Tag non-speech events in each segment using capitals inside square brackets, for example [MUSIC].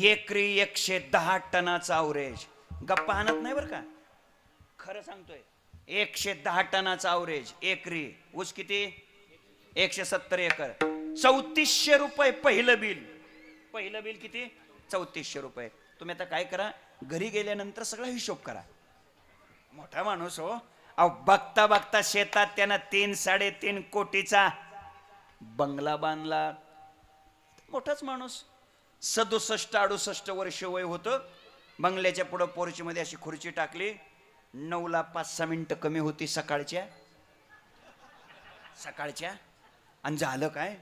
एकरी एकशे दहा टनाचा अवरेज. गप्पा आणत नाही बरं का? खरं सांगतोय. एकशे दहा टनाचा अवरेज एकरी. ऊस किती? एकशे सत्तर एकर. चौतीसशे रुपये पहिलं बिल. पहिलं बिल किती? चौतीसशे रुपये. तुम्ही आता काय करा? घरी गेल्यानंतर सगळा हिशोब करा. मोठा माणूस हो. अहो बघता बघता शेतात त्यानं तीन साडेतीन कोटीचा बंगला बांधला. मोठाच माणूस. सदुसष्ट अडुसष्ट वर्ष वय होतं. बंगल्याच्या पुढं पोर्चीमध्ये अशी खुर्ची टाकली. नऊला पाच सहा मिनिटं कमी होती सकाळच्या. सकाळच्या. आणि झालं काय?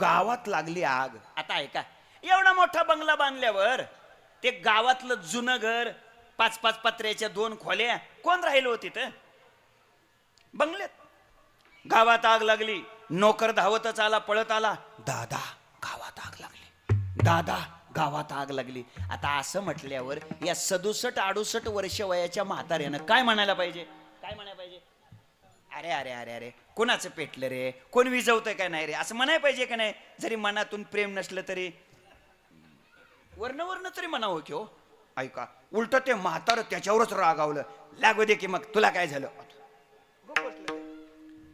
गावात लागली आग. आता ऐका. एवढा मोठा बंगला बांधल्यावर ते गावातलं जुनं घर पाच पाच पत्र्याच्या दोन खोल्या कोण राहिलं होती तिथं? बंगल्यात. गावात आग लागली. नोकर धावतच आला पळत आला. दादा दादा गावात आग लागली. आता असं म्हटल्यावर या सदुसष्ट अडुसष्ट वर्ष वयाच्या म्हाताऱ्यानं काय म्हणायला पाहिजे? काय म्हणायला पाहिजे? अरे अरे अरे अरे कोणाचं पेटलं रे? कोण विजवतंय का नाही रे? असं म्हणाय पाहिजे का नाही? जरी मनातून प्रेम नसलं तरी. वर्ण वर्ण तरी म्हणावं की हो. ऐका उलट ते म्हातारं त्याच्यावरच रागावलं. लागू दे की मग तुला काय झालं?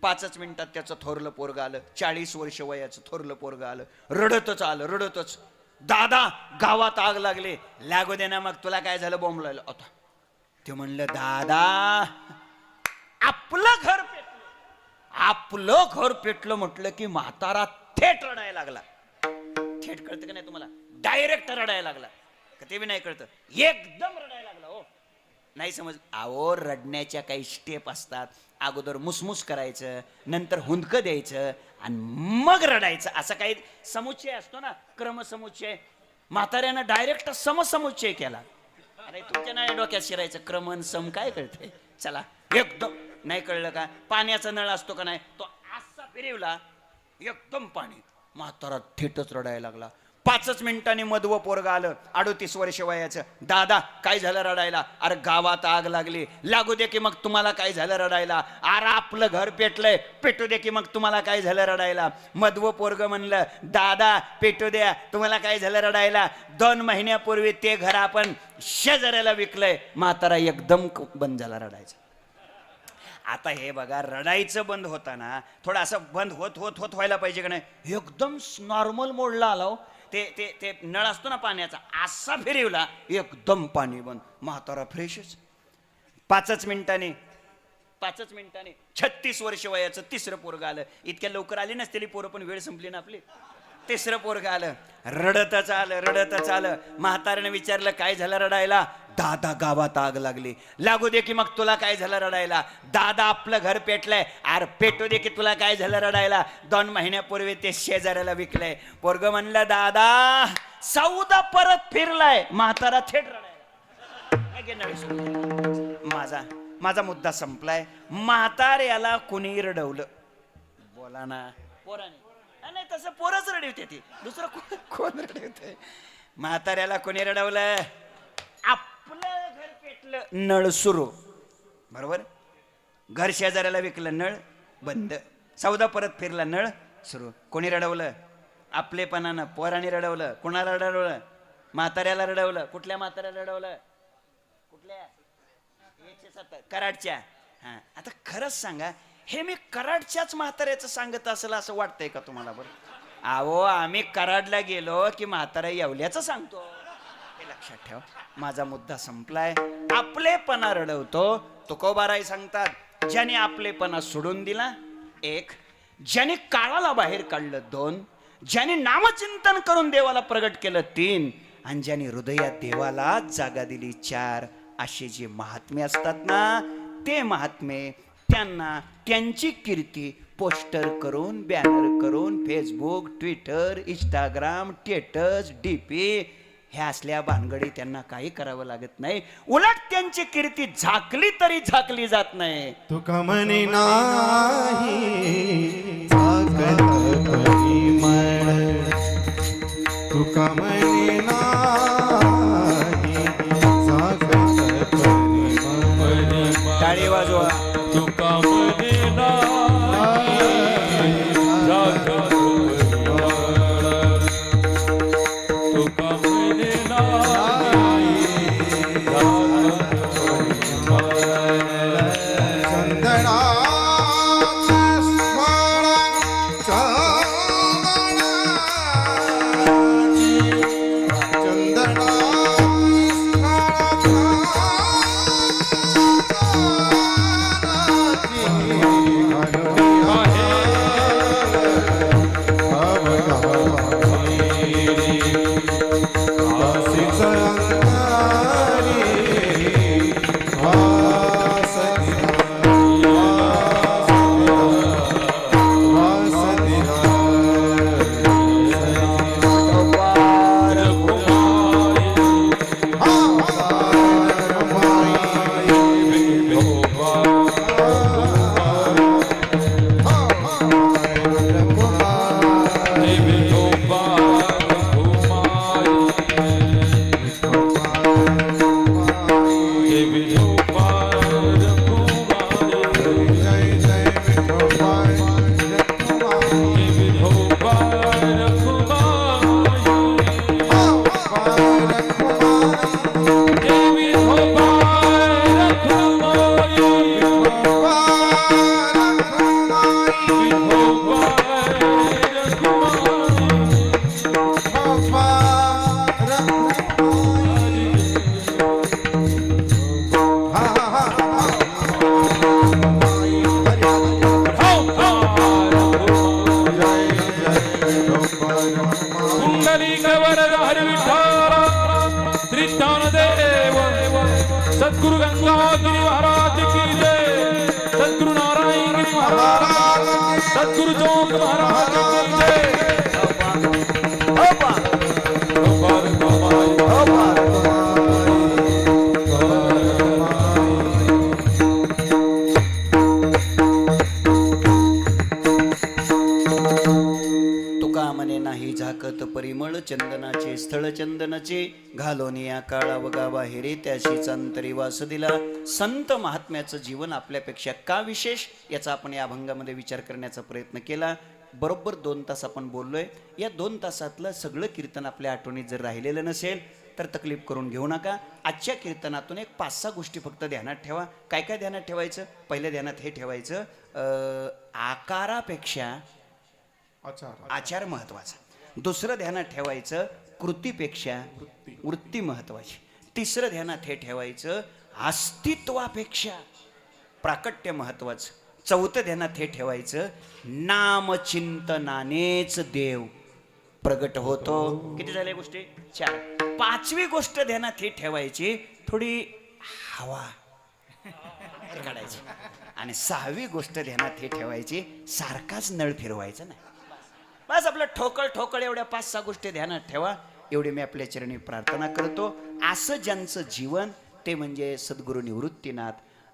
पाचच मिनिटात त्याचं थोरलं पोरग आलं. चाळीस वर्ष वयाचं थोरलं पोरग आलं. रडतच आलं रडतच. दादा गावात आग लागली. लागू दे ना मग तुला काय झालं? बॉम्ब लागलं होता ते म्हणलं दादा आपलं घर पेटलं. आपलं घर पेटलं म्हटलं की म्हातारा थेट रडायला लागला. थेट कळतं का नाही तुम्हाला? डायरेक्ट रडायला लागला. ते बी नाही कळतं? एकदम रडायला लागला हो. नाही समज आवो रडण्याच्या काही स्टेप असतात. अगोदर मुसमुस करायचं नंतर हुंदकं द्यायचं आणि मग रडायचं. असं काही समुच्चय असतो ना क्रमसमुच्चय. म्हाताऱ्यानं डायरेक्ट समसमुच्चय केला. अरे तुमच्या नाही डोक्यात शिरायचं क्रमन सम काय कळतंय चला एकदम. नाही कळलं का? पाण्याचा नळ असतो का नाही? तो असा फिरवला एकदम पाणी. म्हातारा थेटच रडायला लागला. पाचच मिनिटांनी मधव पोरग आलं. अडोतीस वर्ष वयाचं. दादा काय झालं रडायला? अरे गावात आग लागली. लागू दे की मग तुम्हाला काय झालं रडायला? अरे आपलं घर पेटलंय. पेटू दे की मग तुम्हाला काय झालं रडायला? मधव पोरग म्हणलं दादा पेटू द्या. तुम्हाला काय झालं रडायला? दोन महिन्यापूर्वी ते घर आपण शेजाऱ्याला विकलंय. म्हातारा एकदम बंद झाला रडायचं. आता हे बघा रडायचं बंद होताना थोडं असं बंद होत होत होत व्हायला पाहिजे का नाही? एकदम नॉर्मल मोडला आला हो. ते ते ते नळ असतो ना पाण्याचा असा फिरवला एकदम पाणी बंद. म्हातारा फ्रेशच पाचच मिनिटाने पाचच मिनिटाने छत्तीस वर्ष वयाचं तिसरं पोरगं आलं. इतक्या लवकर आली नसतेली पोरं पण वेळ संपली ना आपली. तिसरं पोरग आलं. रडतच आलं रडतच आलं. म्हाताऱ्याने विचारलं काय झालं रडायला? दादा गावात आग लागली. लागू दे की मग तुला काय झालं रडायला? दादा आपलं घर पेटलंय. आर पेटू दे की तुला काय झालं रडायला? दोन महिन्यापूर्वी ते शेजाऱ्याला विकलंय. पोरग म्हणलं दादा सौदा परत फिरलाय. म्हातारा थेट रडायला. माझा माझा मुद्दा संपलाय. म्हाताऱ्याला कुणी रडवलं? बोला ना. पोराने. नाही तसं पोरच रडवते ती. दुसरं को- [LAUGHS] कोण रडवते म्हाताऱ्याला कोणी रडवलं? आपलं घर पेटलं. नळ सुरू. बरोबर? घर शेजाऱ्याला विकलं नळ बंद. सौदा परत फिरला नळ सुरू. कोणी रडवलं? आपलेपणानं. पोराने रडवलं. कुणाला रडवलं? म्हाताऱ्याला रडवलं. कुठल्या म्हाताऱ्याला रडवलं? कुठल्या? एकशे सत्तर कराडच्या. हा. आता खरंच सांगा हे मी कराडच्याच म्हाताऱ्याचं सांगत असेल असं वाटतंय का तुम्हाला बरं? अहो आम्ही कराडला गेलो की म्हातारा येवल्याचं सांगतो. हे लक्षात ठेव माझा मुद्दा संपलाय. आपलेपणा रडवतो तुकोबाराय सांगतात ज्याने आपलेपणा सोडून दिला एक ज्याने काळाला बाहेर काढलं दोन ज्याने नामचिंतन करून देवाला प्रगट केलं तीन आणि ज्याने हृदयात देवाला जागा दिली चार असे जे महात्मे असतात ना ते महात्मे त्यांना त्यांची कीर्ती पोस्टर करून बॅनर करून Facebook Twitter Instagram status DP ह्या असल्या भानगडी त्यांना काही करावं लागत नाही. उलट त्यांची कीर्ती झाकली तरी झाकली जात नाही. तुका म्हणे नाही तुका म्हणे नाही टाळी वाजवा. तुका म्हणे चंदनाचे स्थळ चंदनाचे घालोन या काळा वगा बाहेरे त्याशीच अंतरी वास दिला. संत महात्म्याचं जीवन आपल्यापेक्षा का विशेष? याचा आपण या अभंगामध्ये विचार करण्याचा प्रयत्न केला. बरोबर दोन तास आपण बोललोय. या दोन तासातलं सगळं कीर्तन आपल्या आठवणीत जर राहिलेलं नसेल तर तकलीफ करून घेऊ नका. आजच्या कीर्तनातून एक पाच सहा गोष्टी फक्त ध्यानात ठेवा. काय काय ध्यानात ठेवायचं? पहिल्या ध्यानात हे ठेवायचं अं, आकारापेक्षा आचार. महत्त्वाचा दुसरं ध्यानात ठेवायचं कृतीपेक्षा वृत्ती महत्वाची. तिसरं ध्यानात हे ठेवायचं अस्तित्वापेक्षा प्राकट्य महत्वाचं. चौथं ध्यानात हे ठेवायचं नामचिंतनानेच देव प्रगट होतो. किती झाल्या गोष्टी? चार. पाचवी गोष्ट ध्यानात ही ठेवायची थोडी हवा काढायची आणि सहावी गोष्ट ध्यानात हे ठेवायची सारखाच नळ फिरवायचा नाही. बस आपलं ठोकळ ठोकळ एवढ्या पाच सहा गोष्टी ध्यानात ठेवा. एवढी मी आपल्या चरणी प्रार्थना करतो. असं ज्यांचं जीवन ते म्हणजे सद्गुरू निवृत्तीनाथ.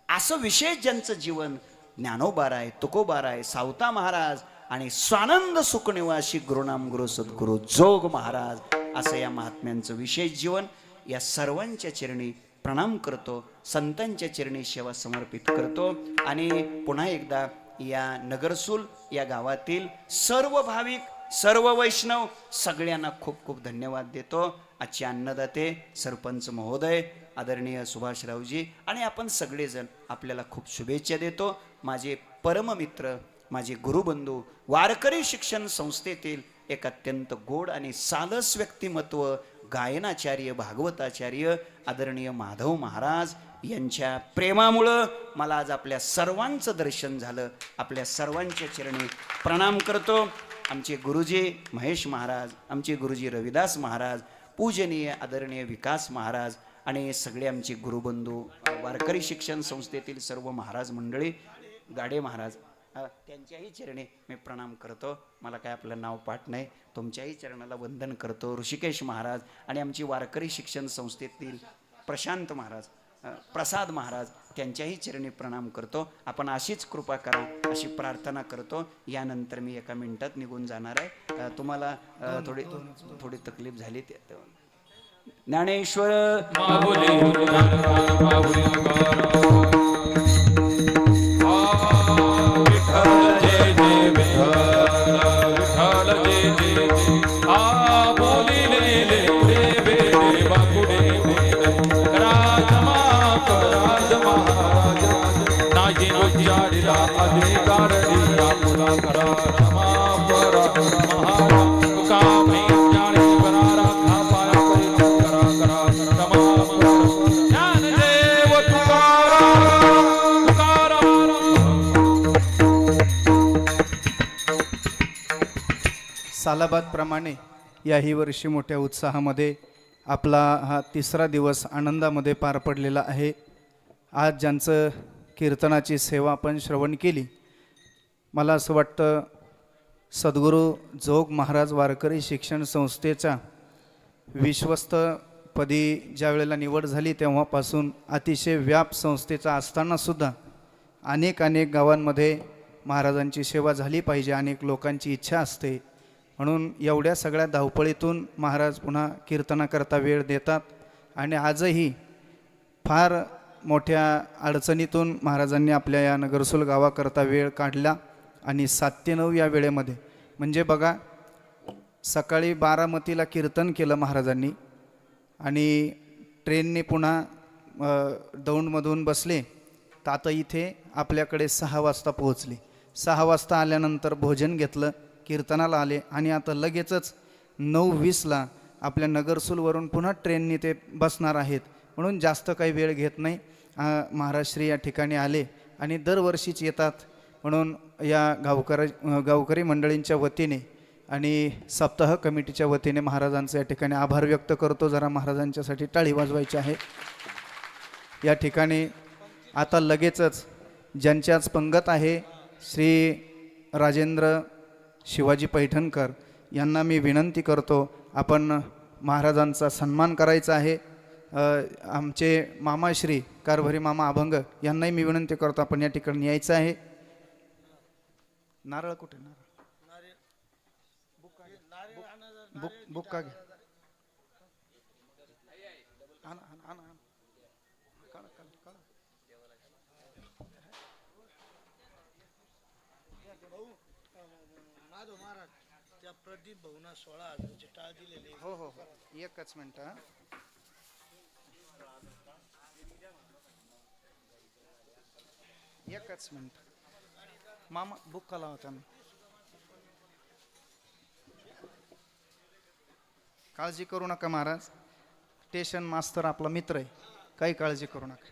असं विशेष ज्यांचं जीवन ज्ञानोबार आहे तुकोबार आहे सावता महाराज आणि स्वानंद सुखनिवासी गुरुनाम गुरु सद्गुरू जोग महाराज असं या महात्म्यांचं विशेष जीवन. या सर्वांच्या चरणी प्रणाम करतो. संतांच्या चरणी सेवा समर्पित करतो. आणि पुन्हा एकदा या नगरसूल या गावातील सर्व भाविक सर्व वैष्णव सगळ्यांना खूप खूप धन्यवाद देतो. आजचे अन्नदाते सरपंच महोदय आदरणीय सुभाषरावजी आणि आपण सगळेजण आपल्याला खूप शुभेच्छा देतो. माझे परममित्र माझे गुरुबंधू वारकरी शिक्षण संस्थेतील एक अत्यंत गोड आणि सालस व्यक्तिमत्व गायनाचार्य भागवताचार्य आदरणीय माधव महाराज यांच्या प्रेमामुळं मला आज आपल्या सर्वांचं दर्शन झालं. आपल्या सर्वांच्या चरणी प्रणाम करतो. आमचे गुरुजी महेश महाराज आमचे गुरुजी रविदास महाराज पूजनीय आदरणीय विकास महाराज आणि सगळे आमचे गुरुबंधू वारकरी शिक्षण संस्थेतील सर्व महाराज मंडळी गाडे महाराज त्यांच्याही चरणी मी प्रणाम करतो. मला काय आपलं नाव पाठ नाही. तुमच्याही चरणाला वंदन करतो. ऋषिकेश महाराज आणि आमची वारकरी शिक्षण संस्थेतील प्रशांत महाराज. प्रसाद महाराज त्यांच्याही चरणी प्रणाम करतो. आपण अशीच कृपा करा अशी प्रार्थना करतो. यानंतर मी एका मिनिटात निघून जाणार आहे. तुम्हाला थोडी थोडी तकलीफ झाली ज्ञानेश्वर. उजाडिला अधिकार दिला पुला करा रमा परा महाराज तुका मी ज्ञानेश्वरा राखा पाया परी करा. करा रमा तुकारा तुकारा सालाबाद प्रमाणे याही वर्षी मोठ्या उत्साहामध्ये आपला हा तिसरा दिवस आनंदामध्ये पार पडलेला आहे. आज ज्यांचं कीर्तनाची सेवा आपण श्रवण केली. मला असं वाटतं सद्गुरू जोग महाराज वारकरी शिक्षण संस्थेचा विश्वस्तपदी ज्या वेळेला निवड झाली तेव्हापासून अतिशय व्याप संस्थेचा असतानासुद्धा अनेक अनेक गावांमध्ये महाराजांची सेवा झाली पाहिजे अनेक लोकांची इच्छा असते. म्हणून एवढ्या सगळ्या धावपळीतून महाराज पुन्हा कीर्तनाकरता वेळ देतात. आणि आजही फार मोठ्या अडचणीतून महाराजांनी आपल्या या नगरसूल गावाकरता वेळ काढला आणि सात ते नऊ या वेळेमध्ये. म्हणजे बघा सकाळी बारामतीला कीर्तन केलं महाराजांनी आणि ट्रेनने पुन्हा दौंडमधून बसले. तर आता इथे आपल्याकडे सहा वाजता पोहोचले. सहा वाजता आल्यानंतर भोजन घेतलं कीर्तनाला आले आणि आता लगेचच नऊ वीसला आपल्या नगरसूलवरून पुन्हा ट्रेनने ते बसणार आहेत. म्हणून जास्त काही वेळ घेत नाही. महाराष्ट्री महाराज श्री या ठिकाणी आले आणि दरवर्षीच येतात. म्हणून या गावकर गावकरी मंडळींच्या वतीने आणि सप्ताह कमिटीच्या वतीने महाराजांचे या ठिकाणी आभार व्यक्त करतो. जरा महाराजांच्यासाठी टाळी वाजवायची आहे. या ठिकाणी आता लगेचच ज्यांच्याच पंगत आहे श्री राजेंद्र शिवाजी पैठणकर यांना मी विनंती करतो आपण महाराजांचा सन्मान करायचा आहे. आमचे मामाश्री कारभारी मामा अभंग यांनाही मी विनंती करतो आपण या ठिकाणी यायचं आहे. नारळ कुठे? नारळ. बुक बुक का घ्या. त्या प्रदीप भाऊना सोळा दिलेली हो हो हो. एकच मिनिट एकच मिनिट. मामा बुक कला होता मी काळजी करू नका महाराज. स्टेशन मास्तर आपला मित्र आहे. काही काळजी करू नका.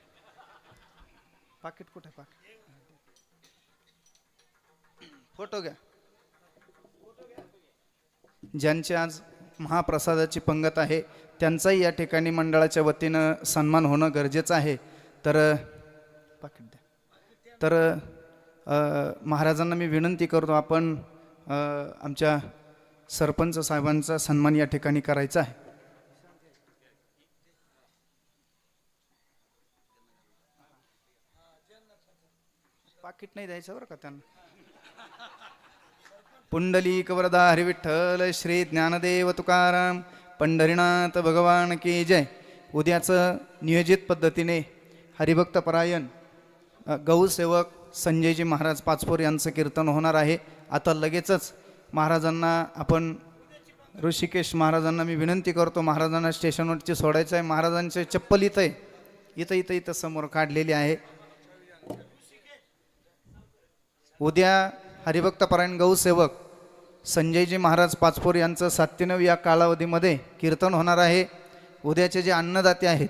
पाकिट कुठे पाकिट फोटो घ्या. ज्यांची आज महाप्रसादाची पंगत आहे त्यांचाही या ठिकाणी मंडळाच्या वतीनं सन्मान होणं गरजेचं आहे. तर पाकिट तर महाराजांना मी विनंती करतो आपण आमच्या सरपंच साहेबांचा सन्मान या ठिकाणी करायचा आहे. पाकिट नाही द्यायचं बरं का त्यांना? पुंडलिक वरदा हरिविठ्ठल श्री ज्ञानदेव तुकाराम पंढरीनाथ भगवान की जय. उद्याचं नियोजित पद्धतीने हरिभक्त परायण. गौसेवक संजयजी महाराज पाचपोर यांचं कीर्तन होणार आहे. आता लगेचच महाराजांना आपण ऋषिकेश महाराजांना मी विनंती करतो. महाराजांना स्टेशनवरची सोडायचं आहे. महाराजांचे चप्पल इथं आहे इथं इथं इथं समोर काढलेली आहे. उद्या हरिभक्तपरायण गौसेवक संजयजी महाराज पाचपोर यांचं सात्यनव या कालावधीमध्ये कीर्तन होणार आहे. उद्याचे जे अन्नदाते आहेत